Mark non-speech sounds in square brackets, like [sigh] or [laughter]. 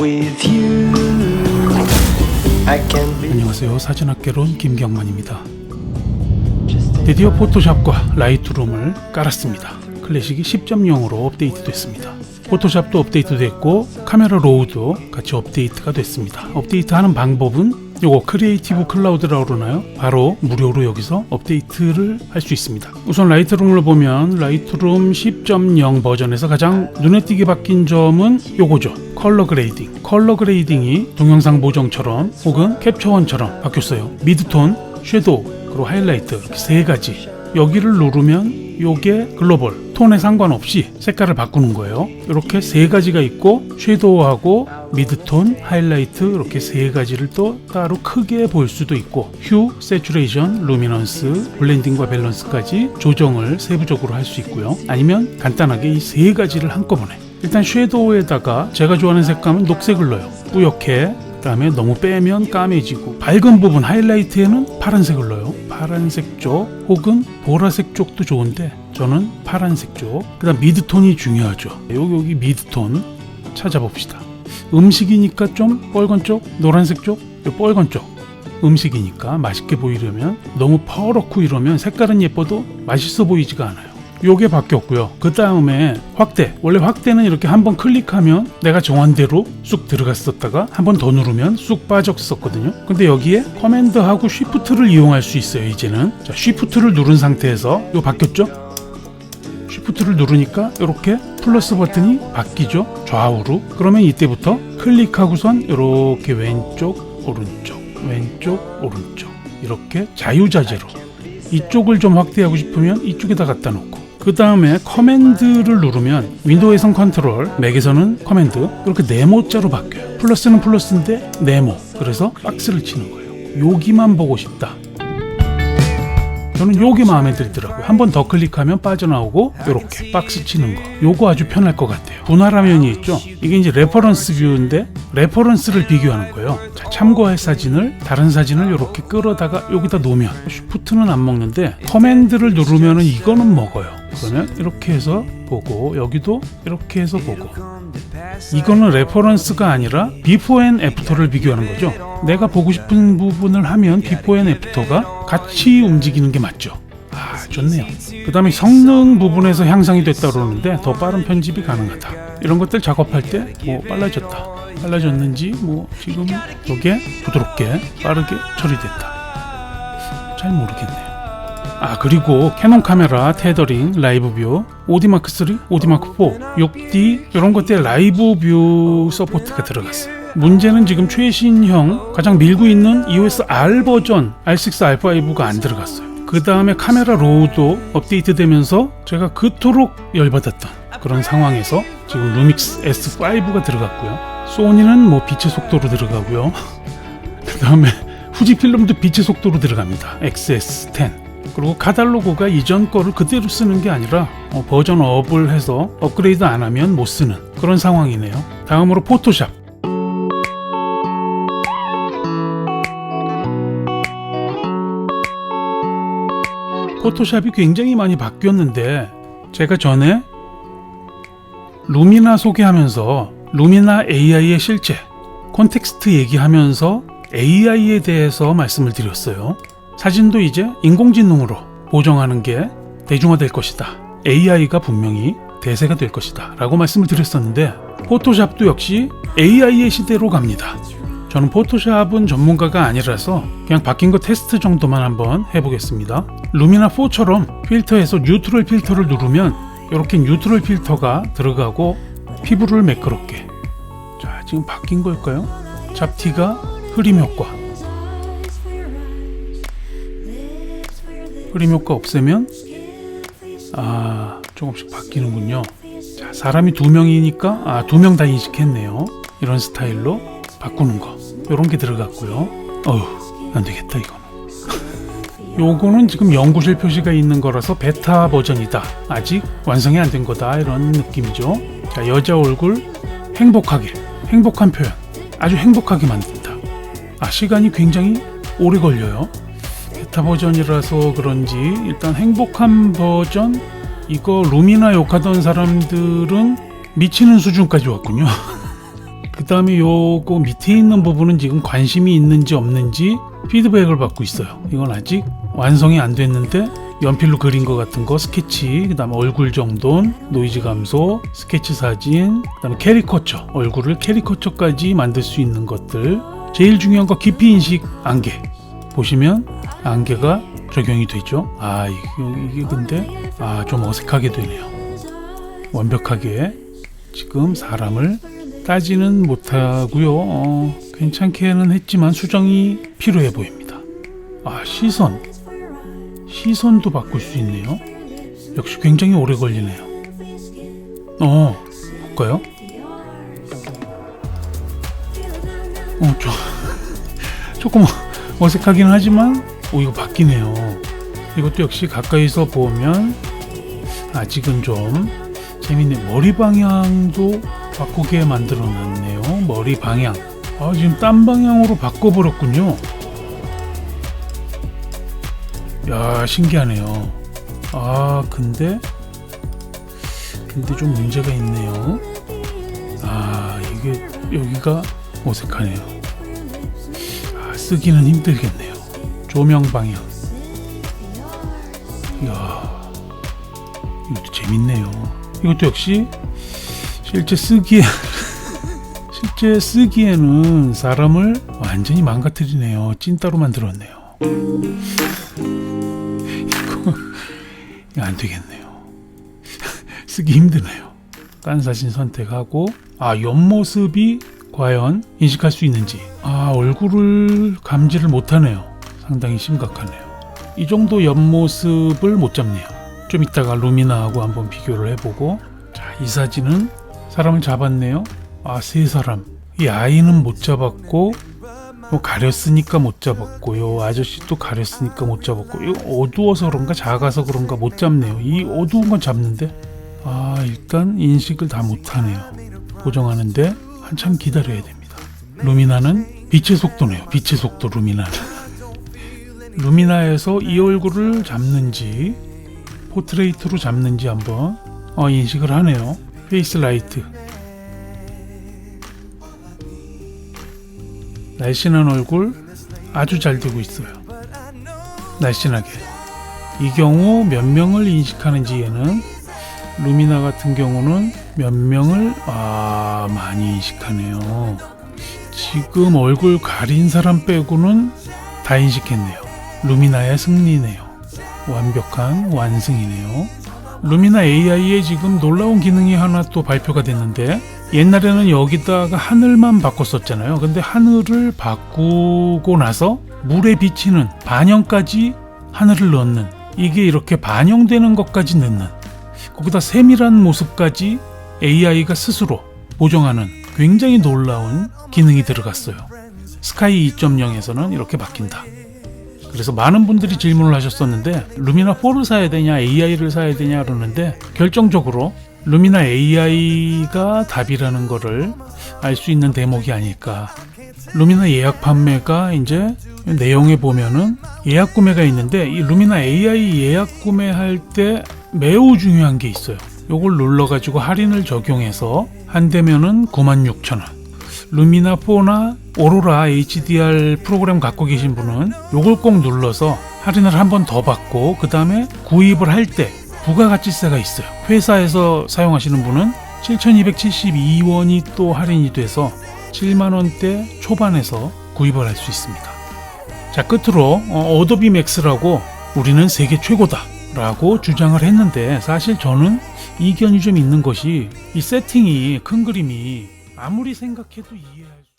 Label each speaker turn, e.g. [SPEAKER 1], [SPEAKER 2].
[SPEAKER 1] With you, I can be
[SPEAKER 2] 안녕하세요. 사진학개론 김경만입니다. 드디어 포토샵과 라이트룸을 깔았습니다. 클래식이 10.0으로 업데이트됐습니다. 포토샵도 업데이트됐고 카메라 로우도 같이 업데이트가 됐습니다. 업데이트하는 방법은 요거 크리에이티브 클라우드라고 그러나요? 바로 무료로 여기서 업데이트를 할 수 있습니다. 우선 라이트룸을 보면 라이트룸 10.0 버전에서 가장 눈에 띄게 바뀐 점은 요거죠. 컬러 그레이딩. 컬러 그레이딩이 동영상 보정처럼 혹은 캡처원처럼 바뀌었어요. 미드톤, 섀도우, 그리고 하이라이트 이렇게 세 가지. 여기를 누르면 요게 글로벌 톤에 상관없이 색깔을 바꾸는 거예요. 이렇게 세 가지가 있고 섀도우하고 미드톤, 하이라이트 이렇게 세 가지를 또 따로 크게 볼 수도 있고 휴, 세츄레이션, 루미넌스, 블렌딩과 밸런스까지 조정을 세부적으로 할 수 있고요. 아니면 간단하게 이 세 가지를 한꺼번에 일단 섀도우에다가 제가 좋아하는 색감은 녹색을 넣어요. 뿌옇게 그다음에 너무 빼면 까매지고 밝은 부분 하이라이트에는 파란색을 넣어요. 파란색 쪽 혹은 보라색 쪽도 좋은데 저는 파란색 쪽. 그다음 미드톤이 중요하죠. 여기 여기 미드톤 찾아봅시다. 음식이니까 좀 빨간 쪽, 노란색 쪽, 요 빨간 쪽. 음식이니까 맛있게 보이려면 너무 퍼렇고 이러면 색깔은 예뻐도 맛있어 보이지가 않아요. 요게 바뀌었고요. 그 다음에 확대. 원래 확대는 이렇게 한번 클릭하면 내가 정한 대로 쑥 들어갔었다가 한 번 더 누르면 쑥 빠졌었거든요. 근데 여기에 커맨드하고 쉬프트를 이용할 수 있어요. 이제는 자, 쉬프트를 누른 상태에서 요 바뀌었죠? 쉬프트를 누르니까 이렇게 플러스 버튼이 바뀌죠. 좌우로. 그러면 이때부터 클릭하고선 이렇게 왼쪽, 오른쪽, 왼쪽, 오른쪽 이렇게 자유자재로 이쪽을 좀 확대하고 싶으면 이쪽에다 갖다 놓고 그 다음에 커맨드를 누르면 윈도우에선 컨트롤, 맥에서는 커맨드 이렇게 네모자로 바뀌어요. 플러스는 플러스인데 네모. 그래서 박스를 치는 거예요. 여기만 보고 싶다. 저는 요게 마음에 들더라고요. 한 번 더 클릭하면 빠져나오고 요렇게 박스 치는 거. 요거 아주 편할 것 같아요. 분할 화면이 있죠. 이게 이제 레퍼런스 뷰인데 레퍼런스를 비교하는 거예요. 자, 참고할 사진을 다른 사진을 요렇게 끌어다가 여기다 놓으면 쉬프트는 안 먹는데 커맨드를 누르면은 이거는 먹어요. 그러면 이렇게 해서 보고 여기도 이렇게 해서 보고 이거는 레퍼런스가 아니라 비포 앤 애프터를 비교하는 거죠. 내가 보고 싶은 부분을 하면 비포 앤 애프터가 같이 움직이는 게 맞죠. 아, 좋네요. 그 다음에 성능 부분에서 향상이 됐다 그러는데 더 빠른 편집이 가능하다. 이런 것들 작업할 때 뭐 빨라졌다. 빨라졌는지 뭐 지금 이게 부드럽게 빠르게 처리됐다. 잘 모르겠네요. 아 그리고 캐논 카메라 테더링 라이브 뷰 오디마크 3, 오디마크 4, 6D 이런 것들 라이브 뷰 서포트가 들어갔어요. 문제는 지금 최신형 가장 밀고 있는 EOS R 버전 R6 R5가 안 들어갔어요. 그 다음에 카메라 로우도 업데이트되면서 제가 그토록 열받았던 그런 상황에서 지금 루믹스 S5가 들어갔고요. 소니는 뭐 빛의 속도로 들어가고요. [laughs] 그 다음에 [laughs] 후지 필름도 빛의 속도로 들어갑니다. XS10. 그리고 카달로그가 이전 거를 그대로 쓰는 게 아니라 어, 버전 업을 해서 업그레이드 안 하면 못 쓰는 그런 상황이네요. 다음으로 포토샵. 포토샵이 굉장히 많이 바뀌었는데 제가 전에 루미나 소개하면서 루미나 AI의 실제 콘텍스트 얘기하면서 AI에 대해서 말씀을 드렸어요. 사진도 이제 인공지능으로 보정하는 게 대중화될 것이다. AI가 분명히 대세가 될 것이다. 라고 말씀을 드렸었는데, 포토샵도 역시 AI의 시대로 갑니다. 저는 포토샵은 전문가가 아니라서 그냥 바뀐 거 테스트 정도만 한번 해보겠습니다. 루미나 4처럼 필터에서 뉴트럴 필터를 누르면 이렇게 뉴트럴 필터가 들어가고 피부를 매끄럽게. 자, 지금 바뀐 걸까요? 잡티가 흐림 효과. 흐림 효과 없애면 아 조금씩 바뀌는군요. 자 사람이 두 명이니까 아 두 명 다 인식했네요. 이런 스타일로 바꾸는 거 이런 게 들어갔고요. 어휴 안 되겠다 이거. [laughs] 요거는 지금 연구실 표시가 있는 거라서 베타 버전이다. 아직 완성이 안 된 거다 이런 느낌이죠. 자 여자 얼굴 행복하게 행복한 표현 아주 행복하게 만든다. 아 시간이 굉장히 오래 걸려요. 베타 버전이라서 그런지 일단 행복한 버전 이거 루미나 욕하던 사람들은 미치는 수준까지 왔군요. [laughs] 그 다음에 요거 밑에 있는 부분은 지금 관심이 있는지 없는지 피드백을 받고 있어요. 이건 아직 완성이 안 됐는데 연필로 그린 것 같은 거 스케치, 그 다음에 얼굴 정돈, 노이즈 감소, 스케치 사진, 그 다음에 캐리커처, 얼굴을 캐리커처까지 만들 수 있는 것들. 제일 중요한 거 깊이 인식 안개. 보시면 안개가 적용이 되죠. 아, 이게, 이게 근데, 아, 좀 어색하게 되네요. 완벽하게 지금 사람을 따지는 못하고요. 어, 괜찮게는 했지만 수정이 필요해 보입니다. 아 시선 시선도 바꿀 수 있네요. 역시 굉장히 오래 걸리네요. 어 볼까요? 어 저, [laughs] 조금 어색하긴 하지만 오 이거 바뀌네요. 이것도 역시 가까이서 보면 아직은 좀 재밌네. 머리 방향도 바꾸게 만들어 놨네요. 머리 방향. 아, 지금 딴 방향으로 바꿔버렸군요. 야, 신기하네요. 아, 근데, 근데 좀 문제가 있네요. 아, 이게, 여기가 어색하네요. 아, 쓰기는 힘들겠네요. 조명 방향. 이야, 이것도 재밌네요. 이것도 역시 실제 쓰기에 [laughs] 실제 쓰기에는 사람을 완전히 망가뜨리네요. 찐따로 만들었네요. 이거 안 되겠네요. 쓰기 힘드네요. 딴 사진 선택하고 아 옆모습이 과연 인식할 수 있는지 아 얼굴을 감지를 못하네요. 상당히 심각하네요. 이 정도 옆모습을 못 잡네요. 좀 이따가 루미나하고 한번 비교를 해보고 자 이 사진은 사람을 잡았네요. 아, 세 사람. 이 아이는 못 잡았고, 뭐 가렸으니까 못 잡았고 요. 아저씨도 가렸으니까 못 잡았고, 이거 어두워서 그런가 작아서 그런가 못 잡네요. 이 어두운 건 잡는데, 아 일단 인식을 다 못하네요. 보정하는데 한참 기다려야 됩니다. 루미나는 빛의 속도네요. 빛의 속도 루미나는. 루미나에서 이 얼굴을 잡는지 포트레이트로 잡는지 한번 어, 인식을 하네요. 페이스 라이트. 날씬한 얼굴 아주 잘 되고 있어요. 날씬하게. 이 경우 몇 명을 인식하는지 얘는 루미나 같은 경우는 몇 명을 아 많이 인식하네요. 지금 얼굴 가린 사람 빼고는 다 인식했네요. 루미나의 승리네요. 완벽한 완승이네요. 루미나 AI에 지금 놀라운 기능이 하나 또 발표가 됐는데 옛날에는 여기다가 하늘만 바꿨었잖아요. 근데 하늘을 바꾸고 나서 물에 비치는 반영까지 하늘을 넣는 이게 이렇게 반영되는 것까지 넣는 거기다 세밀한 모습까지 AI가 스스로 보정하는 굉장히 놀라운 기능이 들어갔어요. 스카이 2.0에서는 이렇게 바뀐다. 그래서 많은 분들이 질문을 하셨었는데 루미나 4를 사야 되냐 AI를 사야 되냐 그러는데 결정적으로 루미나 AI가 답이라는 거를 알 수 있는 대목이 아닐까. 루미나 예약 판매가 이제 내용에 보면은 예약 구매가 있는데 이 루미나 AI 예약 구매할 때 매우 중요한 게 있어요. 요걸 눌러가지고 할인을 적용해서 한 대면은 96,000원. 루미나 4나 오로라 HDR 프로그램 갖고 계신 분은 요걸 꼭 눌러서 할인을 한 번 더 받고 그 다음에 구입을 할 때 부가가치세가 있어요. 회사에서 사용하시는 분은 7,272원이 또 할인이 돼서 7만 원대 초반에서 구입을 할 수 있습니다. 자 끝으로 어, 어도비 맥스라고 우리는 세계 최고다. 라고 주장을 했는데 사실 저는 이견이 좀 있는 것이 이 세팅이 큰 그림이 아무리 생각해도 이해할 수